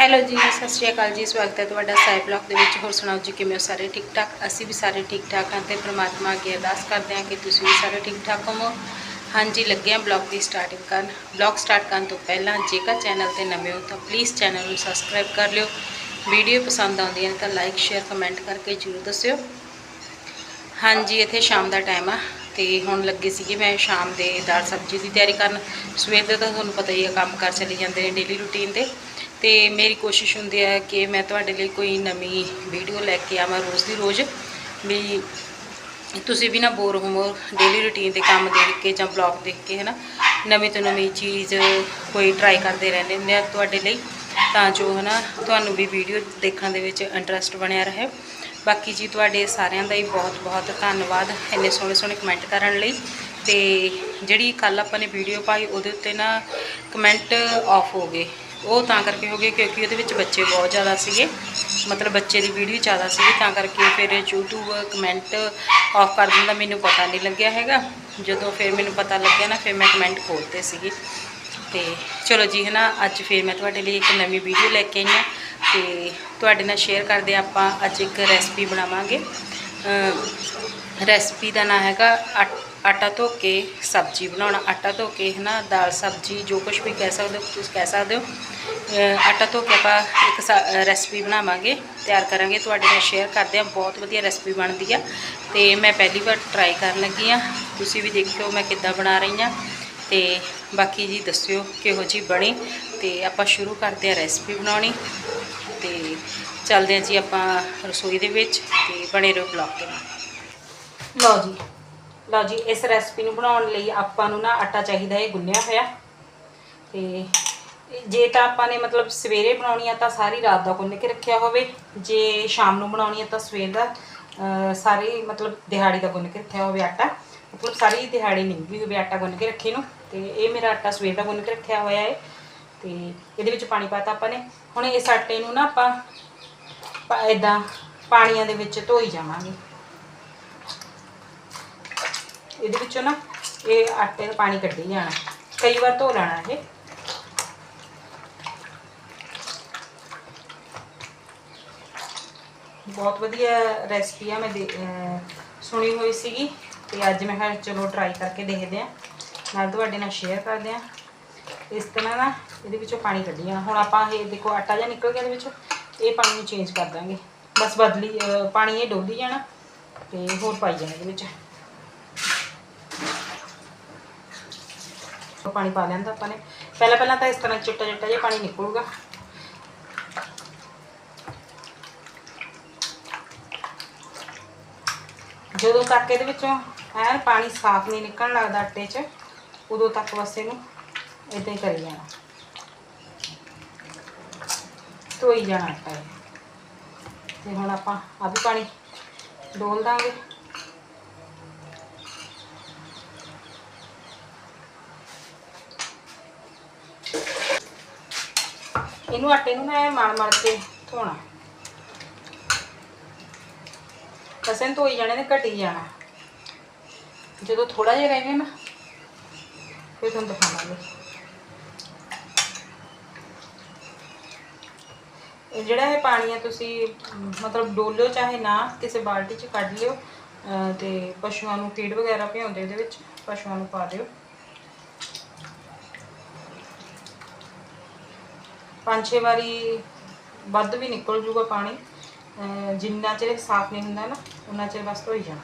Hello ਜੀ, ਸਤਿ ਸ਼੍ਰੀ ਅਕਾਲ ਜੀ, ਸਵਾਗਤ ਹੈ ਤੁਹਾਡਾ ਸਾਈ ਬਲੌਗ ਦੇ ਵਿੱਚ। ਹੋਰ ਸੁਣਾਓ ਜੀ, ਕਿਵੇਂ ਹੋ ਸਾਰੇ ਠੀਕ ਠਾਕ? ਅਸੀਂ ਵੀ ਸਾਰੇ ਠੀਕ ਠਾਕ ਹਾਂ ਤੇ ਪ੍ਰਮਾਤਮਾ ਅੱਗੇ ਅਰਦਾਸ ਕਰਦੇ ਹਾਂ ਕਿ ਤੁਸੀਂ ਵੀ ਸਾਰੇ ਠੀਕ ਠਾਕ ਹੋਵੋ। ਹਾਂਜੀ, ਲੱਗੇ ਹਾਂ ਬਲੌਗ ਦੀ ਸਟਾਰਟਿੰਗ ਕਰਨ। ਬਲੌਗ ਸਟਾਰਟ ਕਰਨ ਤੋਂ ਪਹਿਲਾਂ ਜੇਕਰ ਚੈਨਲ ਤੇ ਨਵੇਂ ਹੋ ਤਾਂ ਪਲੀਜ਼ ਚੈਨਲ ਨੂੰ ਸਬਸਕ੍ਰਾਈਬ ਕਰ ਲਿਓ। ਵੀਡੀਓ ਪਸੰਦ ਆਉਂਦੀ ਹੈ ਤਾਂ ਲਾਈਕ ਸ਼ੇਅਰ ਕਮੈਂਟ ਕਰਕੇ ਜਰੂਰ ਦੱਸਿਓ। ਹਾਂਜੀ, ਇੱਥੇ ਸ਼ਾਮ ਦਾ ਟਾਈਮ ਆ ਤੇ ਹੁਣ ਲੱਗੇ ਸੀਗੇ ਮੈਂ ਸ਼ਾਮ ਦੇ ਦਾਲ ਸਬਜ਼ੀ ਦੀ ਤਿਆਰੀ ਕਰਨ। ਸਵੇਰ ਦਾ ਤਾਂ ਤੁਹਾਨੂੰ ਪਤਾ ਹੀ ਹੈ ਕੰਮ ਕਰ ਚਲੇ ਜਾਂਦੇ ਨੇ ਡੇਲੀ ਰੂਟੀਨ 'ਤੇ। ਤੇ ਮੇਰੀ ਕੋਸ਼ਿਸ਼ ਹੁੰਦੀ ਹੈ ਕਿ ਮੈਂ ਤੁਹਾਡੇ ਲਈ ਕੋਈ ਨਵੀਂ ਵੀਡੀਓ ਲੈ ਕੇ ਆਵਾਂ ਰੋਜ਼ ਦੀ ਰੋਜ਼, ਵੀ ਤੁਸੀਂ ਵੀ ਨਾ ਬੋਰ ਹੋਵੋ ਡੇਲੀ ਰੂਟੀਨ ਦੇ ਕੰਮ ਦੇਖ ਕੇ ਜਾਂ ਬਲੌਗ ਦੇਖ ਕੇ ਹੈ ਨਾ ਨਵੀਂ ਤੋਂ ਨਵੀਂ ਚੀਜ਼ ਕੋਈ ਟਰਾਈ ਕਰਦੇ ਰਹਿੰਦੇ ਹੁੰਦੇ ਆ ਤੁਹਾਡੇ ਲਈ, ਤਾਂ ਜੋ ਹੈ ਨਾ ਤੁਹਾਨੂੰ ਵੀ ਵੀਡੀਓ ਦੇਖਣ ਦੇ ਵਿੱਚ ਇੰਟਰਸਟ ਬਣਿਆ ਰਹੇ। ਬਾਕੀ ਜੀ, ਤੁਹਾਡੇ ਸਾਰਿਆਂ ਦਾ ਹੀ ਬਹੁਤ ਬਹੁਤ ਧੰਨਵਾਦ ਇੰਨੇ ਸੋਹਣੇ ਸੋਹਣੇ ਕਮੈਂਟ ਕਰਨ ਲਈ। ਤੇ ਜਿਹੜੀ ਕੱਲ ਆਪਾਂ ਨੇ ਵੀਡੀਓ ਪਾਈ, ਉਹਦੇ ਉੱਤੇ ਨਾ ਕਮੈਂਟ ਆਫ ਹੋ ਗਏ। ਉਹ ਤਾਂ ਕਰਕੇ ਹੋ ਗਏ ਕਿਉਂਕਿ ਉਹਦੇ ਵਿੱਚ ਬੱਚੇ ਬਹੁਤ ਜ਼ਿਆਦਾ ਸੀਗੇ। ਮਤਲਬ ਬੱਚੇ ਦੀ ਵੀਡੀਓ ਜ਼ਿਆਦਾ ਸੀਗੀ, ਤਾਂ ਕਰਕੇ ਫਿਰ YouTube ਕਮੈਂਟ ਆਫ ਕਰ ਦਿੰਦਾ, ਮੈਨੂੰ ਪਤਾ ਨਹੀਂ ਲੱਗਿਆ ਹੈਗਾ। ਜਦੋਂ ਫਿਰ ਮੈਨੂੰ ਪਤਾ ਲੱਗਿਆ ਨਾ, ਫਿਰ ਮੈਂ ਕਮੈਂਟ ਖੋਲਤੇ ਸੀਗੇ। ਤੇ ਚਲੋ ਜੀ ਹੈ ਨਾ ਅੱਜ ਫਿਰ ਮੈਂ ਤੁਹਾਡੇ ਲਈ ਇੱਕ ਨਵੀਂ ਵੀਡੀਓ ਲੈ ਕੇ ਆਈ ਹਾਂ। ਤੇ ਤੁਹਾਡੇ ਨਾਲ ਸ਼ੇਅਰ ਕਰਦੇ ਹਾਂ ਆਪਾਂ, ਅੱਜ ਇੱਕ ਰੈਸਪੀ ਬਣਾਵਾਂਗੇ। ਰੈਸਪੀ ਦਾ ਨਾਮ ਹੈਗਾ ਆਟ- ਆਟਾ ਧੋ ਕੇ ਸਬਜ਼ੀ ਬਣਾਉਣਾ। ਆਟਾ ਧੋ ਕੇ ਹੈ ਨਾ ਦਾਲ, ਸਬਜ਼ੀ, ਜੋ ਕੁਝ ਵੀ ਕਹਿ ਸਕਦੇ ਹੋ, ਤੁਸੀਂ ਕਹਿ ਸਕਦੇ ਹੋ। ਆਟਾ ਧੋ ਕੇ ਆਪਾਂ ਇੱਕ ਰੈਸਪੀ ਬਣਾਵਾਂਗੇ, ਤਿਆਰ ਕਰਾਂਗੇ। ਤੁਹਾਡੇ ਨਾਲ ਸ਼ੇਅਰ ਕਰਦੇ ਹਾਂ, ਬਹੁਤ ਵਧੀਆ ਰੈਸਪੀ ਬਣਦੀ ਆ। ਤੇ ਮੈਂ ਪਹਿਲੀ ਵਾਰ ਟਰਾਈ ਕਰਨ ਲੱਗੀ ਆ ਤੁਸੀਂ ਵੀ ਦੇਖਿਓ ਮੈਂ ਕਿੱਦਾਂ ਬਣਾ ਰਹੀ ਆ ਤੇ ਬਾਕੀ ਜੀ ਦੱਸਿਓ ਕਿਹੋ ਜੀ ਬਣੀ। ਤੇ ਆਪਾਂ ਸ਼ੁਰੂ ਕਰਦੇ ਆ ਰੈਸਪੀ ਬਣਾਉਣੀ। ਤੇ ਚੱਲਦੇ ਆ ਜੀ ਆਪਾਂ ਰਸੋਈ ਦੇ ਵਿੱਚ ਤੇ ਬਣੇ ਰਹੋ ਬਲੌਗ ਦੇ ਨਾਲ। ਲਓ ਜੀ। ਲਓ ਜੀ ਇਸ ਰੈਸਪੀ ਨੂੰ ਬਣਾਉਣ ਲਈ ਆਪਾਂ ਨੂੰ ਨਾ ਆਟਾ ਚਾਹੀਦਾ ਹੈ ਗੁੰਨਿਆ ਹੋਇਆ। ਤੇ ਜੇ ਤਾਂ ਆਪਾਂ ਨੇ ਮਤਲਬ ਸਵੇਰੇ ਬਣਾਉਣੀ ਆ ਤਾਂ ਸਾਰੀ ਰਾਤ ਦਾ ਗੁੰਨ ਕੇ ਰੱਖਿਆ ਹੋਵੇ। ਜੇ ਸ਼ਾਮ ਨੂੰ ਬਣਾਉਣੀ ਆ ਤਾਂ ਸਵੇਰ ਦਾ ਅਹ, ਸਾਰੀ ਮਤਲਬ ਦਿਹਾੜੀ ਦਾ ਗੁੰਨ ਕੇ ਰੱਖਿਆ ਹੋਵੇ ਆਟਾ। ਮਤਲਬ ਸਾਰੀ ਦਿਹਾੜੀ ਨਹੀਂ ਹੋਵੇ ਆਟਾ ਗੁੰਨ ਕੇ ਰੱਖੇ ਨੂੰ। ਤੇ ਇਹ ਮੇਰਾ ਆਟਾ ਸਵੇਰ ਦਾ ਗੁੰਨ ਕੇ ਰੱਖਿਆ ਹੋਇਆ ਹੈ ਤੇ ਇਹਦੇ ਵਿੱਚ ਪਾਣੀ ਪਾਤਾ ਆਪਾਂ ਨੇ। ਹੁਣ ਇਸ ਆਟੇ ਨੂੰ ਨਾ ਆਪਾਂ ਇਦਾਂ ਪਾਣੀਆਂ ਦੇ ਵਿੱਚ ਧੋਈ ਜਾਵਾਂਗੇ। ਇਹਦੇ ਵਿੱਚੋਂ ਨਾ ਇਹ ਆਟੇ ਦਾ ਪਾਣੀ ਕੱਢੀ ਜਾਣਾ। ਕਈ ਵਾਰ ਧੋ ਲੈਣਾ ਇਹ। ਬਹੁਤ ਵਧੀਆ ਰੈਸਪੀ ਆ, ਮੈਂ ਦੇ- ਸੁਣੀ ਹੋਈ ਸੀਗੀ ਤੇ ਅੱਜ ਮੈਂ ਕਿਹਾ ਚਲੋ ਟਰਾਈ ਕਰਕੇ ਦੇਖਦੇ ਆ ਨਾਲ ਤੁਹਾਡੇ ਨਾਲ ਸ਼ੇਅਰ ਕਰਦੇ ਆ ਇਸ ਤਰ੍ਹਾਂ ਨਾ ਇਹਦੇ ਵਿੱਚੋਂ ਪਾਣੀ ਕੱਢੀ ਜਾਣਾ। ਹੁਣ ਆਪਾਂ ਇਹ ਦੇਖੋ ਆਟਾ ਜਿਹਾ ਨਿਕਲ ਗਿਆ ਇਹਦੇ ਵਿੱਚੋਂ, ਇਹ ਪਾਣੀ ਨੂੰ ਚੇਂਜ ਕਰ ਦਾਂਗੇ। ਬਸ ਬਦਲੀ ਪਾਣੀ ਇਹ ਡੋਲੀ ਜਾਣਾ ਤੇ ਹੋਰ ਪਾਈ ਜਾਣਾ ਇਹਦੇ ਵਿੱਚ। ਪਾਣੀ ਪਾ ਲੈਂਦਾ ਆਪਾਂ ਨੇ। ਪਹਿਲਾਂ ਪਹਿਲਾਂ ਤਾਂ ਇਸ ਤਰ੍ਹਾਂ ਚਿੱਟਾ ਚਿੱਟਾ ਜਿਹਾ ਪਾਣੀ ਨਿਕਲੂਗਾ। ਜਦੋਂ ਤੱਕ ਇਹਦੇ ਵਿੱਚੋਂ ਐਨ ਪਾਣੀ ਸਾਫ਼ ਨਹੀਂ ਨਿਕਲਣ ਲੱਗਦਾ ਆਟੇ 'ਚ, ਉਦੋਂ ਤੱਕ ਬਸ ਇਹਨੂੰ ਇਦਾਂ ਹੀ ਕਰੀ ਜਾਣਾ। ਧੋਈ ਜਾਣਾ ਆਟਾ ਤੇ ਹੁਣ ਆਪਾਂ ਆ ਵੀ ਪਾਣੀ ਡੋਲ ਦਾਂਗੇ ਇਹਨੂੰ ਆਟੇ ਨੂੰ ਮੈਂ ਮਲ ਮਲ ਕੇ ਧੋਣਾ। ਕਸਨ ਧੋਈ ਜਾਣੇ ਨੇ ਘਟੀ ਜਾਣਾ। ਜਦੋਂ ਥੋੜਾ ਜਿਹਾ ਰਹਿ ਗਿਆ ਨਾ ਫਿਰ ਤੁਹਾਨੂੰ ਦਿਖਾਵਾਂਗੇ। ਜਿਹੜਾ ਇਹ ਪਾਣੀ ਹੈ ਤੁਸੀਂ ਮਤਲਬ ਡੋਲਿਓ ਚਾਹੇ ਨਾ ਕਿਸੇ ਬਾਲਟੀ 'ਚ ਕੱਢ ਲਿਓ ਅਹ, ਤੇ ਪਸ਼ੂਆਂ ਨੂੰ ਫੀਡ ਵਗੈਰਾ ਭਿਉਂਦੇ ਇਹਦੇ ਵਿੱਚ ਪਸ਼ੂਆਂ ਨੂੰ ਪਾ ਦਿਓ। ਪੰਜ ਛੇ ਵਾਰੀ ਵੱਧ ਵੀ ਨਿਕਲ ਜੂਗਾ ਪਾਣੀ। ਜਿੰਨਾ ਚਿਰ ਸਾਫ਼ ਨਹੀਂ ਹੁੰਦਾ ਨਾ, ਉਨਾ ਚਿਰ ਬਸ ਧੋਈ ਜਾਣਾ।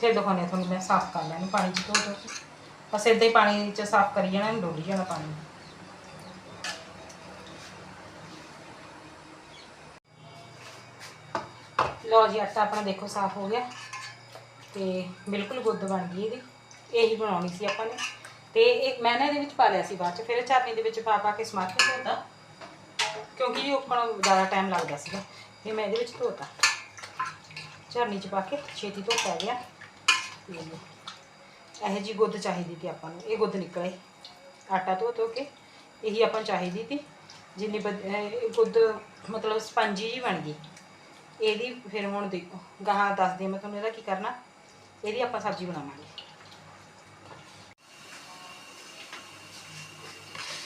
ਫਿਰ ਦਿਖਾਉਂਦੇ ਤੁਹਾਨੂੰ ਮੈਂ ਸਾਫ਼ ਕਰ ਲੈਣੀ ਪਾਣੀ ਚ ਧੋ ਧੋ ਬਸ ਇਦਾਂ ਹੀ ਪਾਣੀ ਚ ਸਾਫ਼ ਕਰੀ ਜਾਣਾ ਇਹਨੂੰ ਡੋਲੀ ਜਾਣਾ ਪਾਣੀ। ਲਓ ਜੀ, ਆਟਾ ਆਪਣਾ ਦੇਖੋ ਸਾਫ਼ ਹੋ ਗਿਆ ਤੇ ਬਿਲਕੁਲ ਗੁੱਦ ਬਣ ਗਈ ਇਹਦੀ। ਇਹੀ ਬਣਾਉਣੀ ਸੀ ਆਪਾਂ ਨੇ। ਤੇ ਇਹ ਮੈਂ ਨਾ ਇਹਦੇ ਵਿੱਚ ਪਾ ਲਿਆ ਸੀ ਬਾਅਦ ਚ, ਫਿਰ ਇਹ ਝਰਨੀ ਦੇ ਵਿੱਚ ਪਾ ਪਾ ਕੇ ਸਮਾਰ ਕੇ ਧੋਤਾ ਕਿਉਂਕਿ ਇਹ ਉੱਪਰ ਜ਼ਿਆਦਾ ਟਾਈਮ ਲੱਗਦਾ ਸੀਗਾ। ਤੇ ਮੈਂ ਇਹਦੇ ਵਿੱਚ ਧੋਤਾ। ਝਰਨੀ ਚ ਪਾ ਕੇ ਛੇਤੀ ਧੋ ਪੈ ਗਿਆ। ਇਹੋ ਜੀ ਗੁੱਦ ਚਾਹੀਦੀ ਤੀ ਆਪਾਂ ਨੂੰ। ਇਹ ਗੁੱਦ ਨਿਕਲੇ। ਆਟਾ ਧੋ ਧੋ ਕੇ ਇਹੀ ਆਪਾਂ ਨੂੰ ਚਾਹੀਦੀ ਤੀ ਜਿੰਨੀ ਇਹ ਗੁੱਦ ਮਤਲਬ ਸਪੰਜੀ ਜੀ ਬਣ ਗਈ। ਇਹਦੀ ਫਿਰ ਹੁਣ ਦੇਖੋ, ਗਾਹਾਂ ਦੱਸਦੀ ਹਾਂ ਮੈਂ ਤੁਹਾਨੂੰ ਇਹਦਾ ਕੀ ਕਰਨਾ। ਇਹਦੀ ਆਪਾਂ ਸਬਜ਼ੀ ਬਣਾਵਾਂਗੇ।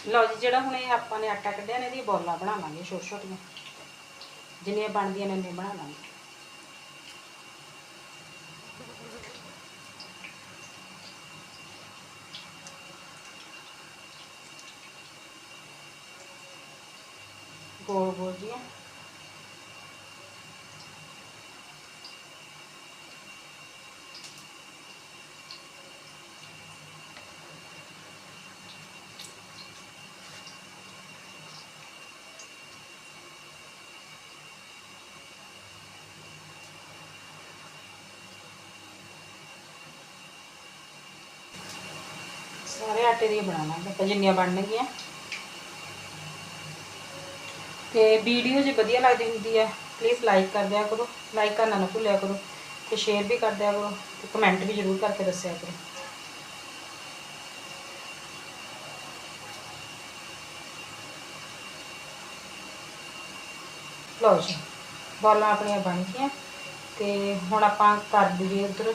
ਲਓ ਜੀ, ਜਿਹੜਾ ਹੁਣ ਇਹ ਆਪਾਂ ਨੇ ਆਟਾ ਕੱਢਿਆ ਨੇ ਇਹਦੀ ਬੋਲਾਂ ਬਣਾ ਲਾਂਗੇ, ਛੋਟੀਆਂ ਛੋਟੀਆਂ। ਜਿੰਨੀਆਂ ਬਣਦੀਆਂ ਨੇ ਇੰਨੇ ਬਣਾ ਲਾਂਗੇ। ਗੋਲ ਗੋਲ ਜੀਆਂ ਸਾਰੇ ਆਟੇ ਦੀਆਂ ਬਣਾ ਲਾਂਗੇ ਆਪਾਂ ਜਿੰਨੀਆਂ ਬਣਨਗੀਆਂ ਤੇ ਵੀਡੀਓ ਜੇ ਵਧੀਆ ਲੱਗਦੀ ਹੁੰਦੀ ਹੈ ਪਲੀਜ਼ ਲਾਈਕ ਕਰ ਦਿਆ ਕਰੋ ਲਾਈਕ ਕਰਨਾ ਨਾ ਭੁੱਲਿਆ ਕਰੋ ਤੇ ਸ਼ੇਅਰ ਵੀ ਕਰ ਦਿਆ ਕਰੋ ਤੇ ਕਮੈਂਟ ਵੀ ਜ਼ਰੂਰ ਕਰਕੇ ਦੱਸਿਆ ਕਰੋ ਲਓ ਜੀ ਬਾਲਾਂ ਆਪਣੀਆਂ ਬਣ ਗਈਆਂ ਤੇ ਹੁਣ ਆਪਾਂ ਕਰ ਦਈਏ ਉਧਰ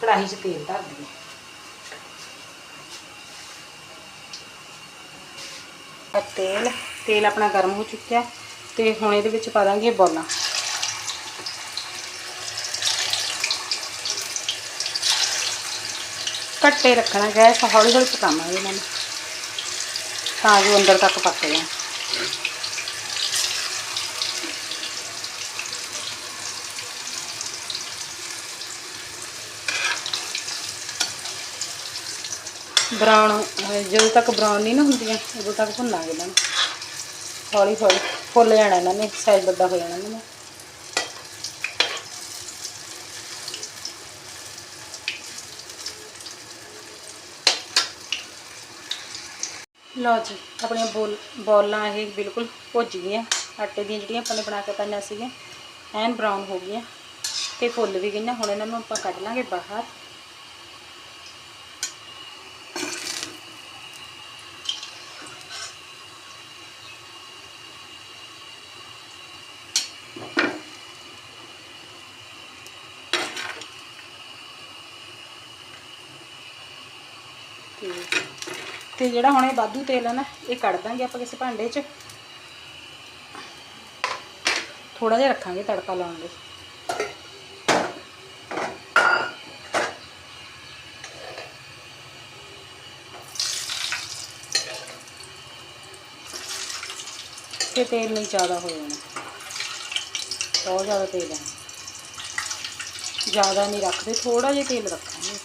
ਕੜਾਹੀ 'ਚ ਤੇਲ ਧਰ ਦਈਏ ਆ ਤੇਲ ਤੇਲ ਆਪਣਾ ਗਰਮ ਹੋ ਚੁੱਕਿਆ ਤੇ ਹੁਣ ਇਹਦੇ ਵਿੱਚ ਪਾ ਦਾਂਗੇ ਬੋਲਾਂ। ਘੱਟੇ ਰੱਖਣਾ ਗੈਸ ਹੌਲੀ ਹੌਲੀ ਪਕਾਵਾਂਗੇ ਇਹਨਾਂ ਨੂੰ ਤਾਂ ਜੋ ਅੰਦਰ ਤੱਕ ਪੱਕ ਜਾਣ। ਬਰਾਊਨ ਜਦੋਂ ਤੱਕ ਬਰਾਊਨ ਨਹੀਂ ਨਾ ਹੁੰਦੀਆਂ, ਉਦੋਂ ਤੱਕ ਭੁੰਨਾਂਗੇ ਇਹਨਾਂ ਨੂੰ ਹੌਲੀ ਹੌਲੀ, ਫੁੱਲ ਜਾਣਾ ਇਹਨਾਂ ਨੇ ਸਾਈਜ਼ ਵੱਡਾ ਹੋ ਜਾਣਾ ਇਹਨਾਂ ਨੇ ਲਓ ਜੀ, ਆਪਣੀਆਂ ਬੋਲ, ਬੋਲਾਂ ਇਹ ਬਿਲਕੁਲ ਭੁੱਜ ਗਈਆਂ। ਆਟੇ ਦੀਆਂ ਜਿਹੜੀਆਂ ਆਪਾਂ ਨੇ ਬਣਾ ਕੇ ਪਾਈਆਂ ਸੀਗੀਆਂ, ਐਨ ਬਰਾਊਨ ਹੋ ਗਈਆਂ। ਤੇ ਫੁੱਲ ਵੀ ਗਈਆਂ, ਹੁਣ ਇਹਨਾਂ ਨੂੰ ਆਪਾਂ ਕੱਢ ਲਾਂਗੇ ਬਾਹਰ। ਤੇ ਜਿਹੜਾ ਹੁਣ ਇਹ ਵਾਧੂ ਤੇਲ ਹੈ ਨਾ, ਇਹ ਕੱਢ ਦਾਂਗੇ ਆਪਾਂ ਕਿਸੇ ਭਾਂਡੇ 'ਚ। ਥੋੜਾ ਜਿਹਾ ਰੱਖਾਂਗੇ ਤੜਕਾ ਲਾਉਣ ਲਈ। ਤੇ ਤੇਲ ਨਹੀਂ ਜ਼ਿਆਦਾ ਹੋ ਜਾਣਾ। ਬਹੁਤ ਜ਼ਿਆਦਾ ਤੇਲ ਹੈ ਜ਼ਿਆਦਾ ਨਹੀਂ ਰੱਖਦੇ ਥੋੜਾ ਜਿਹਾ ਤੇਲ ਰੱਖਾਂਗੇ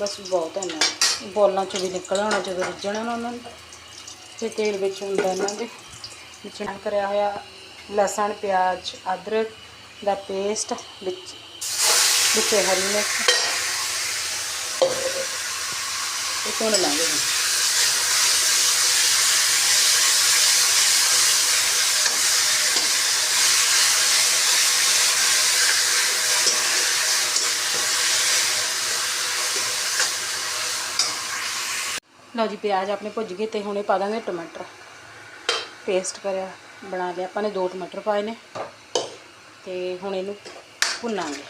ਬਸ ਬਹੁਤ ਹੈ ਨਾ। ਬੋਲਾਂ ਚੋਂ ਵੀ ਨਿਕਲ ਆਉਣਾ ਜਦੋਂ ਰਿੱਝਣਾ ਨਾ ਉਹਨਾਂ ਨੂੰ। ਤੇ ਤੇਲ ਵਿੱਚ ਹੁੰਦਾ ਇਹਨਾਂ ਦੇ। ਵਿੱਚ ਕਰਿਆ ਹੋਇਆ ਲਸਣ, ਪਿਆਜ਼, ਅਦਰਕ ਦਾ ਪੇਸਟ ਵਿੱਚ ਵਿੱਚ ਹਰੀ ਮਿਰਚ। ਇਹ ਭੁੰਨ ਲਾਂਗੇ ਲਓ ਜੀ, ਪਿਆਜ਼ ਆਪਣੇ ਭੁੱਜ ਗਏ ਤੇ ਹੁਣੇ ਪਾ ਦਾਂਗੇ ਟਮਾਟਰ। ਪੇਸਟ ਕਰਿਆ, ਬਣਾ ਲਿਆ। ਆਪਾਂ ਨੇ ਦੋ ਟਮਾਟਰ ਪਾਏ ਨੇ। ਤੇ ਹੁਣ ਇਹਨੂੰ ਭੁੰਨਾਂਗੇ।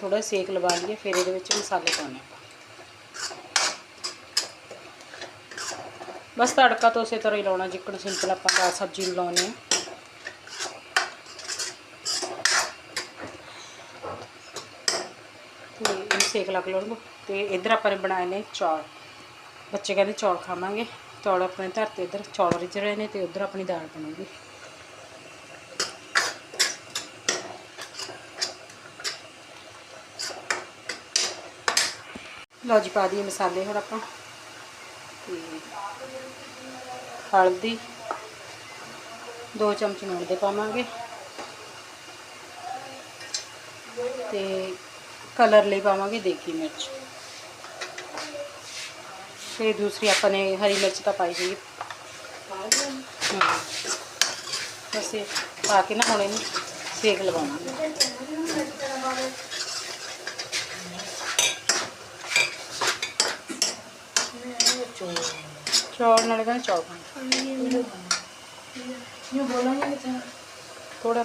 ਥੋੜਾ ਸੇਕ ਲਵਾ ਲਈਏ, ਫਿਰ ਇਹਦੇ ਵਿੱਚ ਮਸਾਲੇ ਪਾਉਣੇ ਆਪਾਂ। ਬਸ ਤੜਕਾ ਤੋਂ ਉਸੇ ਤਰ੍ਹਾਂ ਹੀ ਲਾਉਣਾ, ਜਿੱਕਣ ਸਿੰਪਲ ਆਪਾਂ ਦਾਲ ਸਬਜ਼ੀ ਨੂੰ ਲਾਉਨੇ ਆ ਤੇ ਇਹਨੂੰ ਸੇਕ ਲੱਗ ਲਵਾਂਗੇ ਤੇ ਇੱਧਰ ਆਪਾਂ ਨੇ ਬਣਾਏ ਨੇ ਚੌਲ। ਬੱਚੇ ਕਹਿੰਦੇ ਚੌਲ ਖਾਵਾਂਗੇ। ਚੌਲ ਆਪਣੇ ਧਰਤੇ ਇੱਧਰ ਚੌਲ ਰਿੱਝ ਰਹੇ ਨੇ ਤੇ ਉੱਧਰ ਆਪਣੀ ਦਾਲ ਬਣੂਗੀ। ਲਓ ਜੀ, ਪਾ ਦਈਏ ਮਸਾਲੇ ਹੁਣ ਆਪਾਂ। ਤੇ ਹਲਦੀ ਦੋ ਚਮਚ ਨੂਣ ਦੇ ਪਾਵਾਂਗੇ। ਤੇ ਕਲਰ ਲਈ ਪਾਵਾਂਗੇ ਦੇਗੀ ਮਿਰਚ ਤੇ ਦੂਸਰੀ ਆਪਾਂ ਨੇ ਹਰੀ ਮਿਰਚ ਤਾਂ ਪਾਈ ਹੋਈ ਹੈ ਹਾਂ ਬਸ ਇਹ ਪਾ ਕੇ ਨਾ ਹੁਣ ਇਹਨੂੰ ਸੇਕ ਲਵਾਉਣਾ ਚੌਲ ਨਾਲ ਕਹਿੰਦੇ ਚੌਲ ਪਾਣੀ ਥੋੜਾ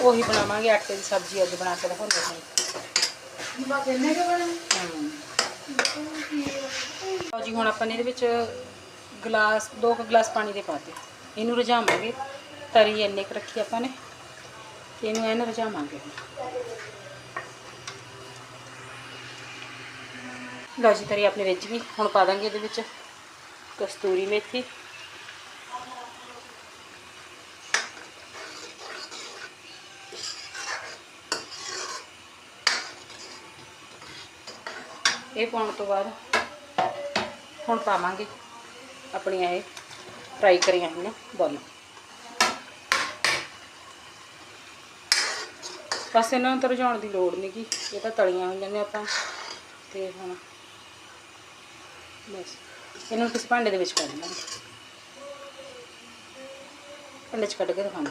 ਉਹੀ ਬਣਾਵਾਂਗੇ, ਆਟੇ ਦੀ ਸਬਜ਼ੀ ਅੱਜ ਬਣਾ ਕੇ ਦਿਖਾਉਂਦੇ ਹਾਂ। ਬਸ ਇੰਨੇ ਕੁ ਬਣੇ ਲਓ ਜੀ, ਹੁਣ ਆਪਾਂ ਨੇ ਇਹਦੇ ਵਿੱਚ ਗਲਾਸ, ਦੋ ਕੁ ਗਲਾਸ ਪਾਣੀ ਦੇ ਪਾਤੇ ਇਹਨੂੰ ਰਝਾਵਾਂਗੇ ਤਰੀ ਇੰਨੇ ਕੁ ਰੱਖੀ ਆਪਾਂ ਨੇ, ਤੇ ਇਹਨੂੰ ਐਨ ਰਝਾਵਾਂਗੇ ਲਓ ਜੀ, ਤਰੀ ਆਪਣੇ ਵਿੱਚ ਗਈ ਹੁਣ ਪਾ ਦਾਂਗੇ ਇਹਦੇ ਵਿੱਚ ਕਸਤੂਰੀ ਮੇਥੀ। ਇਹ ਪਾਉਣ ਤੋਂ ਬਾਅਦ ਹੁਣ ਪਾਵਾਂਗੇ ਆਪਣੀਆਂ ਇਹ ਫਰਾਈ ਕਰੀਆਂ ਹੋਈਆਂ ਬੋਲਾਂ। ਬਸ ਇਹਨਾਂ ਨੂੰ ਤਾਂ ਰਝਾਉਣ ਦੀ ਲੋੜ ਨਹੀਂ ਗੀ, ਇਹ ਤਾਂ ਤਲੀਆਂ ਹੋਈਆਂ ਨੇ ਆਪਾਂ, ਤੇ ਹੁਣ ਬਸ, ਇਹਨੂੰ ਨੂੰ ਭਾਂਡੇ ਦੇ ਵਿੱਚ ਪਾ ਦੇਣਾ ਭਾਂਡੇ 'ਚ ਕੱਢ ਕੇ ਦਿਖਾਉਣਾ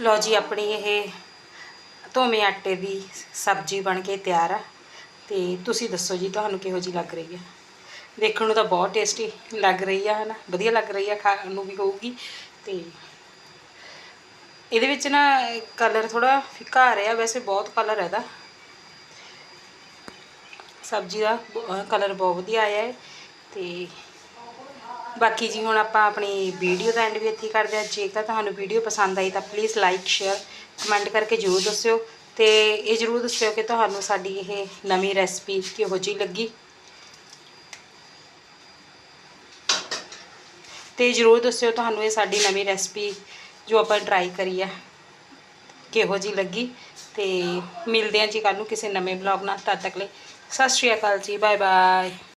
ਲਓ ਜੀ, ਆਪਣੀ ਇਹ ਧੋਵੇਂ ਆਟੇ ਦੀ ਸਬਜ਼ੀ ਬਣ ਕੇ ਤਿਆਰ ਆ। ਤੇ ਤੁਸੀਂ ਦੱਸੋ ਜੀ, ਤੁਹਾਨੂੰ ਕਿਹੋ ਜੀ ਲੱਗ ਰਹੀ ਆ? ਦੇਖਣ ਨੂੰ ਤਾਂ ਬਹੁਤ ਟੇਸਟੀ ਲੱਗ ਰਹੀ ਆ, ਹਨਾ? ਵਧੀਆ ਲੱਗ ਰਹੀ ਆ, ਖਾਣ ਨੂੰ ਵੀ ਹੋਊਗੀ। ਤੇ ਇਹਦੇ ਵਿੱਚ ਨਾ ਕਲਰ ਥੋੜਾ ਫਿੱਕਾ ਆ ਰਿਹਾ, ਵੈਸੇ ਬਹੁਤ ਕਲਰ ਹੈ ਇਹਦਾ। ਸਬਜ਼ੀ ਦਾ ਕਲਰ ਬਹੁਤ ਵਧੀਆ ਆਇਆ ਹੈ। ਤੇ ਬਾਕੀ ਜੀ ਹੁਣ ਆਪਾਂ ਆਪਣੀ ਵੀਡੀਓ ਦਾ ਐਂਡ ਵੀ ਇੱਥੇ ਕਰਦੇ ਹਾਂ। ਜੇਕਰ ਤੁਹਾਨੂੰ ਵੀਡੀਓ ਪਸੰਦ ਆਈ ਤਾਂ ਪਲੀਜ਼ ਲਾਈਕ ਸ਼ੇਅਰ ਕਮੈਂਟ ਕਰਕੇ ਜ਼ਰੂਰ ਦੱਸਿਓ ਤੇ ਇਹ ਜ਼ਰੂਰ ਦੱਸਿਓ ਕਿ ਤੁਹਾਨੂੰ ਸਾਡੀ ਇਹ ਨਵੀਂ ਰੈਸਪੀ ਕਿਹੋ ਜਿਹੀ ਲੱਗੀ। ਤੇ ਜ਼ਰੂਰ ਦੱਸਿਓ ਤੁਹਾਨੂੰ ਇਹ ਸਾਡੀ ਨਵੀਂ ਰੈਸਪੀ ਜੋ ਆਪਾਂ ਟਰਾਈ ਕਰੀ ਆ, ਕਿਹੋ ਜਿਹੀ ਲੱਗੀ। ਤੇ ਮਿਲਦੇ ਹਾਂ ਜੀ ਕੱਲ ਨੂੰ ਕਿਸੇ ਨਵੇਂ ਬਲੌਗ ਨਾਲ, ਤਦ ਤੱਕ ਲਈ ਸਤਿ ਸ਼੍ਰੀ ਅਕਾਲ ਜੀ ਬਾਏ ਬਾਏ